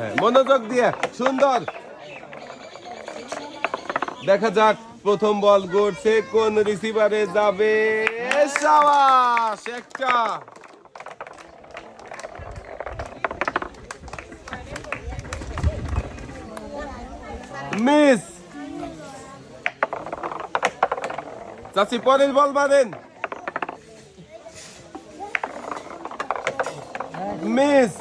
হ্যাঁ মনোযোগ দিয়ে, সুন্দর। দেখা যাক, প্রথম বল গড়ছে, কোন রিসিভারে যাবে? একটা। মিস। চাচি, পরের বল মারেন মিস।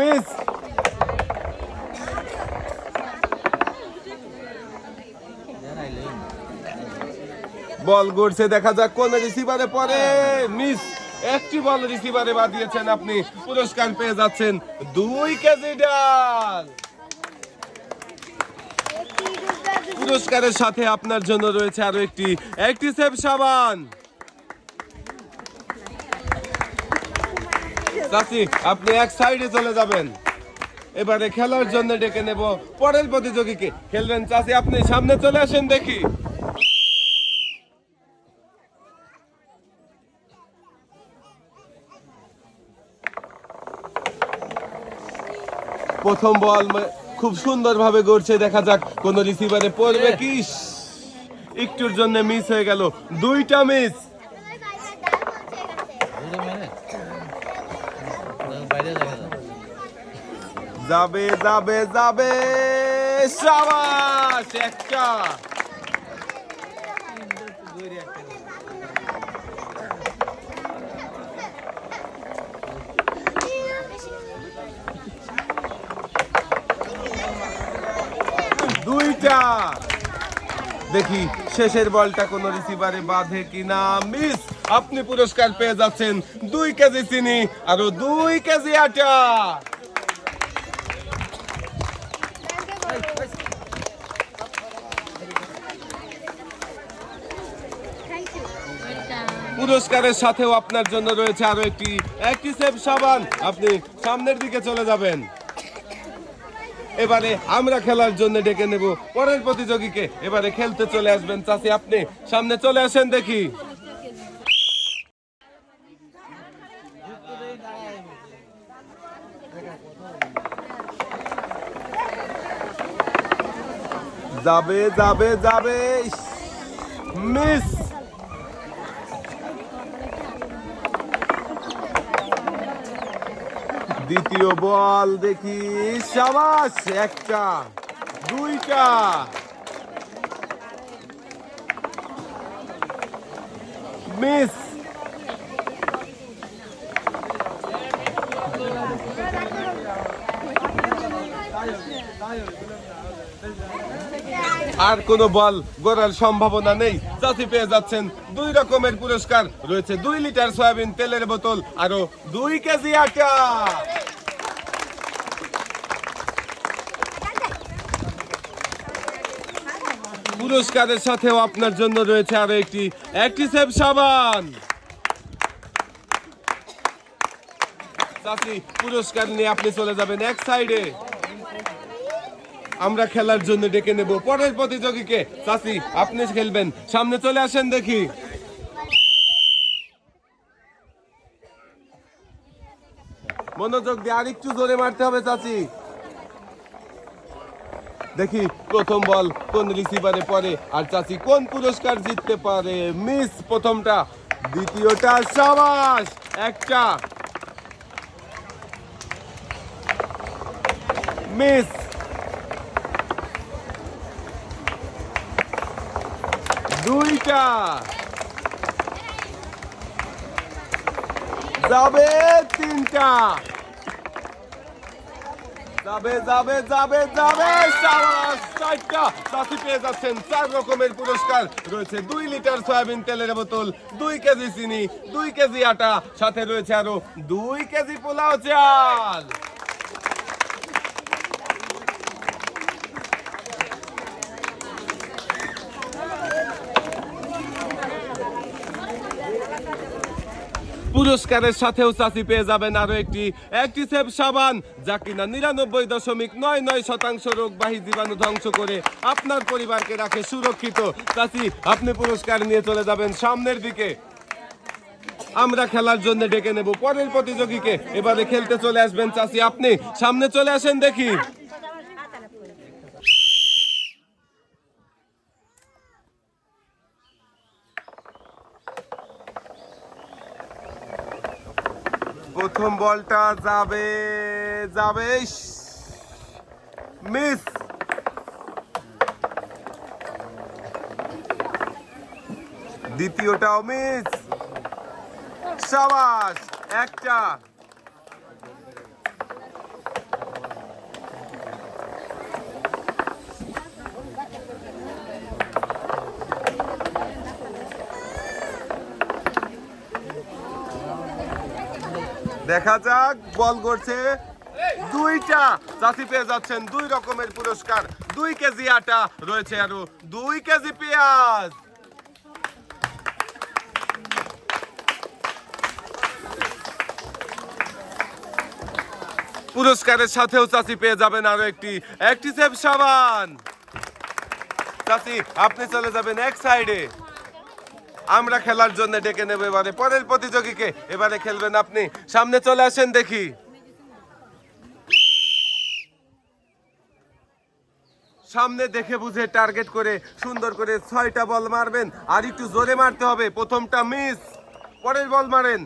মিস। বল গড়ছে, দেখা যাক কোন রিসিভারে পরে মিস, একটি বল রিসিভারে বাদিয়েছেন আপনি। পুরস্কার পেয়ে যাচ্ছেন দুই কেজি ডাল। পুরস্কারের সাথে আপনার জন্য রয়েছে আরও একটি একটি সেফ সাবান। চাচি আপনি এক সাইডে চলে যাবেন। এবারে খেলার জন্য ডেকে নেব পরের প্রতিযোগীকে। খেলবেন চাচি আপনি সামনে চলে আসেন দেখি। প্রথম বল খুব সুন্দরভাবে গড়ছে দেখা যাক কোন রিসিভারে পড়বে কি। একটুর জন্য মিস হয়ে গেল। দুইটা মিস যাবে যাবে যাবে। সাবাস, একটা। দুইটা। দেখি, শেষের বলটা কোন রিসিভারে বাঁধে কিনা। মিস, আপনি পুরস্কার পেয়ে যাচ্ছেন দুই কেজি চিনি আরও দুই কেজি আটা। পুরস্কারের সাথেও আপনার জন্য রয়েছে আরও একটি একটি সেফ সাবান। আপনি সামনের দিকে চলে যাবেন। এবারে আমরা খেলার জন্য ডেকে নেব পরের প্রতিযোগীকে। এবারে খেলতে চলে আসবেন চাচি, আপনি সামনে চলে আসেন দেখি। যাবে যাবে যাবে। মিস। দ্বিতীয় বল, দেখি সাবাস, একটা, দুইটা। মিস। আর কোন বল গড়ার সম্ভাবনা নেই। চাষি পেয়ে যাচ্ছেন দুই রকমের পুরস্কার। রয়েছে দুই লিটার সয়াবিন তেলের বোতল আরও দুই কেজি আটা। পুরস্কারের সাথেও আপনার জন্য রয়েছে আরও একটি একটি সাবান। চাষি পুরস্কার নিয়ে আপনি চলে যাবেন এক সাইডে। আমরা খেলার জন্য ডেকে নেব পরের প্রতিযোগীকে। চাচি, আপনি খেলবেন। সামনে চলে আসেন দেখি। মনোযোগ দিয়ে আরেকটু জোরে মারতে হবে, চাচি। দেখি প্রথম বল কোন রিসিভারে পড়ে আর চাচি কোন পুরস্কার জিততে পারে? মিস প্রথমটা, দ্বিতীয়টা সাবাস, একটা। মিস দুইটা। যাবে তিনটা। যাবে যাবে যাবে যাবে। পেয়ে যাচ্ছেন। চার রকমের পুরস্কার রয়েছে। দুই লিটার সয়াবিন তেলের বোতল, দুই কেজি চিনি, দুই কেজি আটা, সাথে রয়েছে আরও দুই কেজি পোলাও চাল। পুরস্কারের সাথেও চাষি পেয়ে যাবেন আরও একটি একটি অ্যাক্টিসেভ সাবান, যা কিনা নিরানব্বই দশমিক নয় নয় শতাংশ রোগবাহী জীবাণু ধ্বংস করে আপনার পরিবারকে রাখে সুরক্ষিত। চাষি আপনি পুরস্কার নিয়ে চলে যাবেন সামনের দিকে। আমরা খেলার জন্য ডেকে নেব পরের প্রতিযোগীকে। এবারে খেলতে চলে আসবেন চাষি আপনি সামনে চলে আসেন দেখি। প্রথম বলটা যাবে যাবে মিস। দ্বিতীয়টাও মিস। সাবাস একটা। দেখা যাক, বল করছে দুইটা। চাষি পেয়ে যাচ্ছেন দুই রকমের পুরস্কার। দুই কেজি আটা রয়েছে আরও। দুই কেজি পেঁয়াজ। পুরস্কারের সাথেও চাচি পেয়ে যাবেন আরও একটি। একটি সেফ সাবান। চাচি আপনি চলে যাবেন এক সাইডে আমরা খেলার জন্য ডেকে নেব এবারে। পরের প্রতিযোগীকে এবারে খেলবেন আপনি। সামনে চলে আসেন দেখি। সামনে দেখে বুঝে টার্গেট করে সুন্দর করে ছয়টা বল মারবেন। আর একটু জোরে মারতে হবে। প্রথমটা মিস। পরের বল মারেন।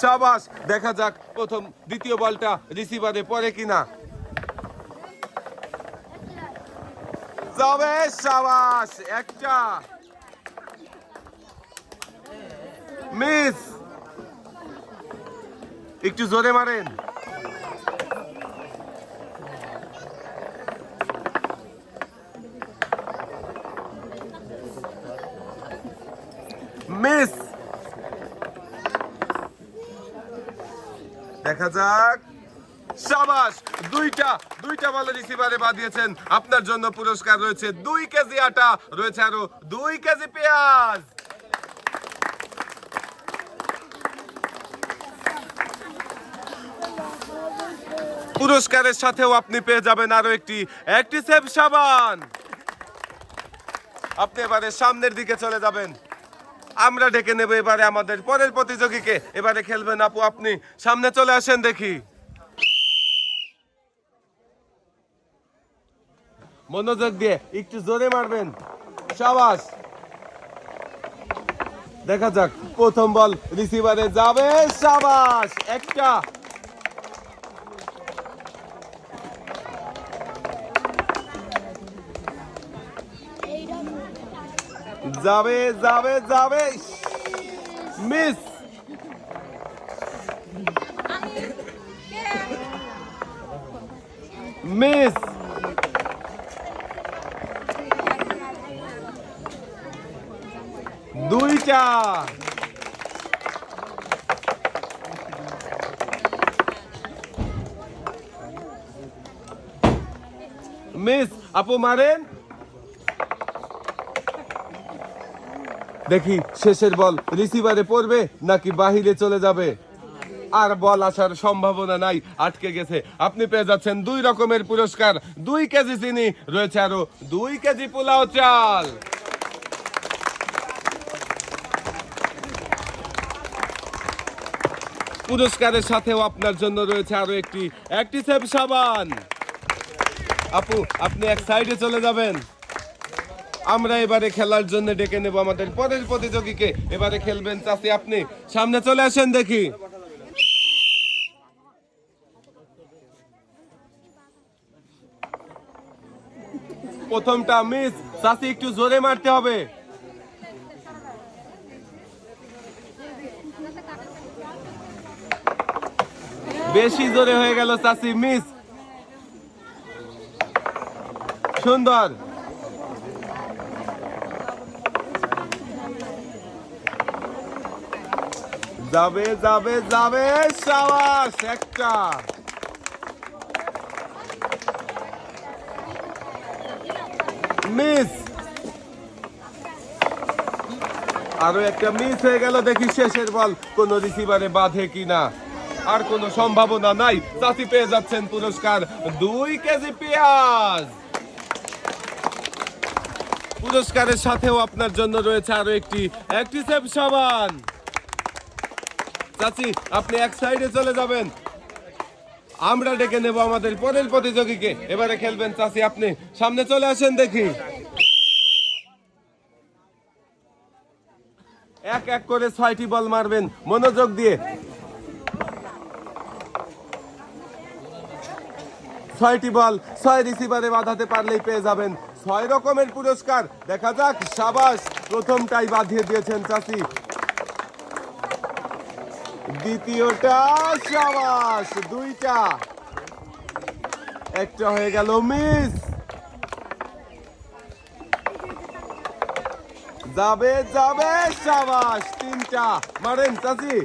সাবাস, দেখা যাক প্রথম দ্বিতীয় বলটা রিসিভারে পড়ে কিনা। যাবে সাবাস একটা। মিস একটু জোরে মারেন। মিস দেখা যাক। সাবাস দুইটা। দুইটা বলে রিসিভারে বাদিয়েছেন আপনার জন্য পুরস্কার রয়েছে দুই কেজি আটা, রয়েছে আরও দুই কেজি পেঁয়াজ। পুরস্কারের সাথেও আপনি পেয়ে যাবেন আরও একটি একটি সেফ সাবান। আপনি এবারে সামনের দিকে চলে যাবেন। আমরা ডেকে নেব এবারে আমাদের পরের প্রতিযোগীকে। এবারে খেলবেন আপু, আপনি সামনে চলে আসেন দেখি। মনোযোগ দিয়ে একটু জোরে মারবেন। সাবাস। দেখা যাক, প্রথম বল রিসিভারে যাবে। সাবাস, একটা। যাবে যাবে যাবে। মিস। মিস। দুইটা। মিস, আপু মারেন। দেখি শেষের বল রিসিভারে পড়বে নাকি বাহিরে চলে যাবে? আর বল আসার সম্ভাবনা নাই, আটকে গেছে। আপনি পেয়ে যাচ্ছেন দুই রকমের পুরস্কার। দুই কেজি চিনি, রয়েছে আরও দুই কেজি পোলাও চাল। পুরস্কারের সাথেও আপনার জন্য রয়েছে আরও একটি একটি সাবান। আপু, আপনি এক সাইডে চলে যাবেন। আমরা এবারে খেলার জন্য ডেকে নেব আমাদের পরের প্রতিযোগীকে। এবারে খেলবেন চাষি আপনি। সামনে চলে আসেন দেখি। প্রথমটা মিস চাষি একটু জোরে মারতে হবে। বেশি জোরে হয়ে গেল চাষি মিস। সুন্দর। যাবে যাবে যাবে, সাবাস, একটা। মিস। আরও একটা মিস হয়ে গেল, দেখি শেষের বল। কোন রিসিভারে বাঁধে কিনা? আর কোনো সম্ভাবনা নাই। চাষি পেয়ে যাচ্ছেন পুরস্কার দুই কেজি পেঁয়াজ। পুরস্কারের সাথেও আপনার জন্য রয়েছে আরও একটি অ্যাক্টিসেভ সাবান। চাচি, আপনি এক সাইডে চলে যাবেন। আমরা ডেকে নেব আমাদের পরের প্রতিযোগীকে। এবারে খেলবেন চাচি, আপনি সামনে চলে আসেন দেখি। এক এক করে ছয়টি বল মারবেন মনোযোগ দিয়ে। ছয়টি বল, ছয় রিসিভারে বাঁধাতে পারলেই পেয়ে যাবেন। ছয় রকমের পুরস্কার। দেখা যাক, সাবাস প্রথমটাই বাঁধিয়ে দিয়েছেন চাষি। দ্বিতীয়টা সাবাস, দুইটা। একটা হয়ে গেল মিস যাবে যাবে সাবাস, তিনটা। মারেন চাচি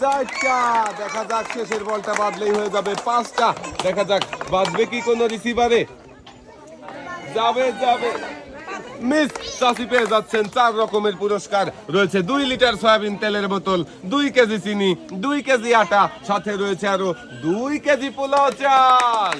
চারটা। দেখা যাক শেষের বলটা বাদলেই হয়ে যাবে পাঁচটা। দেখা যাক বাদবে কি কোনো রিসিভারে যাবে যাবে। মিস চাষি পেয়ে যাচ্ছেন, চার রকমের পুরস্কার। রয়েছে দুই লিটার সয়াবিন তেলের বোতল, দুই কেজি চিনি, দুই কেজি আটা, সাথে রয়েছে আরও দুই কেজি পোলাও চাল।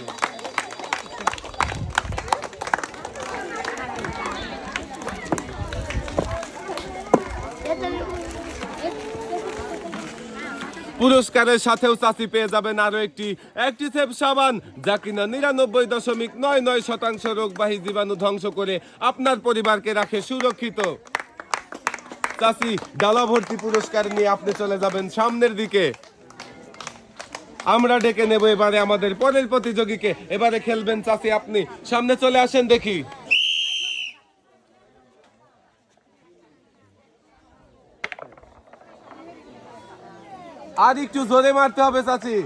পুরস্কারের সাথেও চাষি পেয়ে যাবেন আরও একটি অ্যাক্টিসেভ সাবান, যা কিনা নিরানব্বই দশমিক নয় নয় শতাংশ রোগবাহী জীবাণু ধ্বংস করে আপনার পরিবারকে রাখে সুরক্ষিত। চাষি ডালা ভর্তি পুরস্কার নিয়ে আপনি চলে যাবেন সামনের দিকে। আমরা ডেকে নেব এবারে আমাদের পরের প্রতিযোগীকে। এবারে খেলবেন চাষি আপনি। সামনে চলে আসেন দেখি। আর একটু জোরে মারতে হবে, চাচি।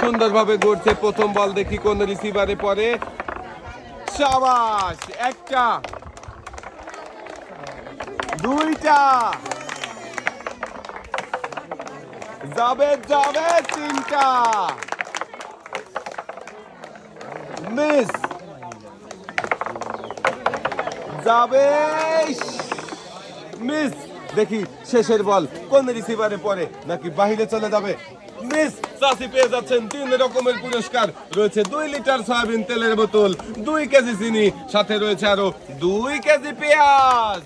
সুন্দরভাবে গড়ছে প্রথম বল, দেখি কোন রিসিভারে পরে সাবাস, একটা। দুইটা। যাবে যাবে তিনটা। মিস। যাবে মিস। দেখি শেষের বল। কোন রিসিভারে পড়ে? নাকি বাহিরে চলে যাবে? মিস, চাষি পেয়ে যাচ্ছেন তিন রকমের পুরস্কার। রয়েছে দুই লিটার সয়াবিন তেলের বোতল, দুই কেজি চিনি, সাথে রয়েছে আরও দুই কেজি পেঁয়াজ।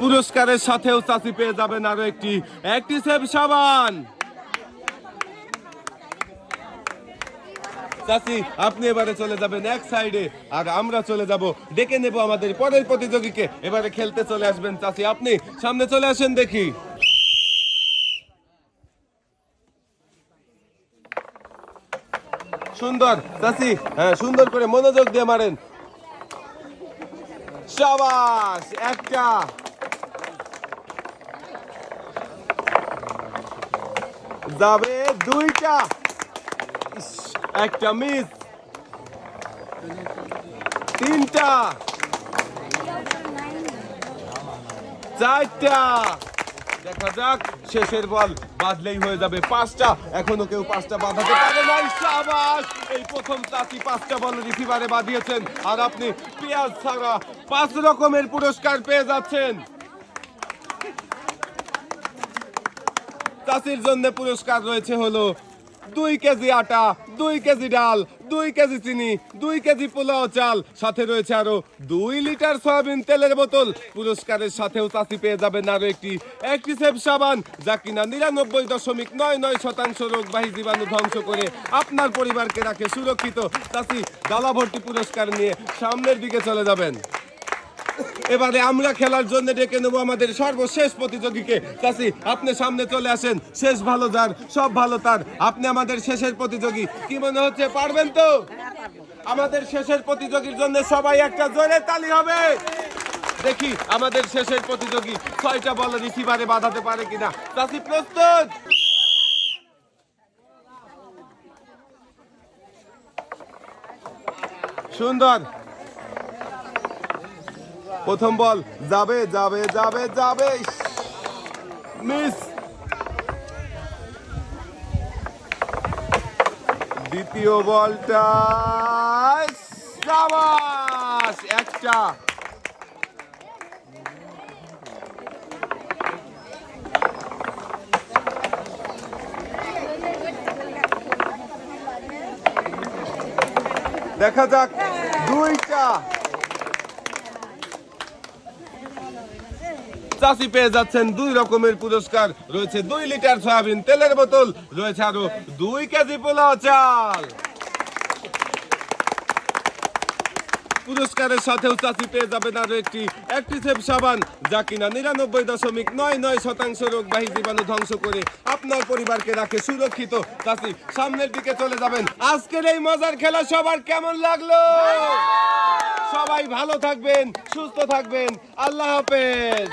পুরস্কারের সাথেও চাষি পেয়ে যাবেন আরও একটি। একটি সেভ সাবান। চাচি, আপনি এবারে চলে যাবেন এক সাইডে, আর আমরা চলে যাব। ডেকে নেব আমাদের পরের প্রতিযোগীকে। এবারে খেলতে চলে আসবেন চাচি। আপনি সামনে চলে আসেন দেখি। সুন্দর, চাচি হ্যাঁ সুন্দর করে মনোযোগ দিয়ে মারেন। সাবাস, একটা। যাবে দুইটা। একটা মিস। তিনটা। চারটা। দেখা যাক, শেষের বল বাঁধলেই হয়ে যাবে পাঁচটা। এখনও কেউ পাঁচটা বাঁধাতে পারে নাই। সাবাস! এই প্রথম চাষি পাঁচটা বল রিসিভারে বাঁধিয়েছেন। আর আপনি পেঁয়াজ ছাড়া পাঁচ রকমের পুরস্কার পেয়ে যাচ্ছেন। চাষির জন্য পুরস্কার রয়েছে হলো দুই কেজি আটা, দুই কেজি ডাল, দুই কেজি চিনি, দুই কেজি পোলাও চাল। সাথে রয়েছে আরও দুই লিটার সয়াবিন তেলের বোতল। পুরস্কারের সাথেও চাষি পেয়ে যাবেন আরও একটি একটি সেব সাবান, যা কিনা নিরানব্বই দশমিক নয় নয় শতাংশ রোগবাহী জীবাণু ধ্বংস করে আপনার পরিবারকে রাখে সুরক্ষিত। চাষি ডালা ভর্তি পুরস্কার নিয়ে সামনের দিকে চলে যাবেন। এবারে আমরা খেলার জন্য ডেকে নেব আমাদের সর্বশেষ প্রতিযোগীকে। চাষি আপনি সামনে চলে আসেন। শেষ ভালো যার, সব ভালো তার। আপনি আমাদের শেষের প্রতিযোগী। কি মনে হচ্ছে, পারবেন তো? আমাদের শেষের প্রতিযোগীর জন্য সবাই একটা জোরে তালি হবে। দেখি, আমাদের শেষের প্রতিযোগী ছয়টা বল রিসিভারে বাঁধাতে পারে কিনা। চাষি প্রস্তুত? সুন্দর। প্রথম বল যাবে যাবে যাবে যাবে। মিস। দ্বিতীয় বলটা একটা। দেখা যাক দুইটা। চাষি পেয়ে যাচ্ছেন দুই রকমের পুরস্কার। রয়েছে দুই লিটার সয়াবিন তেলের বোতল রয়েছে আরও দুই কেজি পোলাও চাল। পুরস্কারের সাথেও চাষি পেয়ে যাবেন আরও একটি অ্যাক্টিসেভ সাবান যা কিনা নিরানব্বই দশমিক নয় নয় শতাংশ রোগবাহী জীবাণু ধ্বংস করে আপনার পরিবারকে রাখে সুরক্ষিত। চাষি সামনের দিকে চলে যাবেন। আজকের এই মজার খেলা সবার কেমন লাগল। সবাই ভালো থাকবেন সুস্থ থাকবেন। আল্লাহ হাফেজ।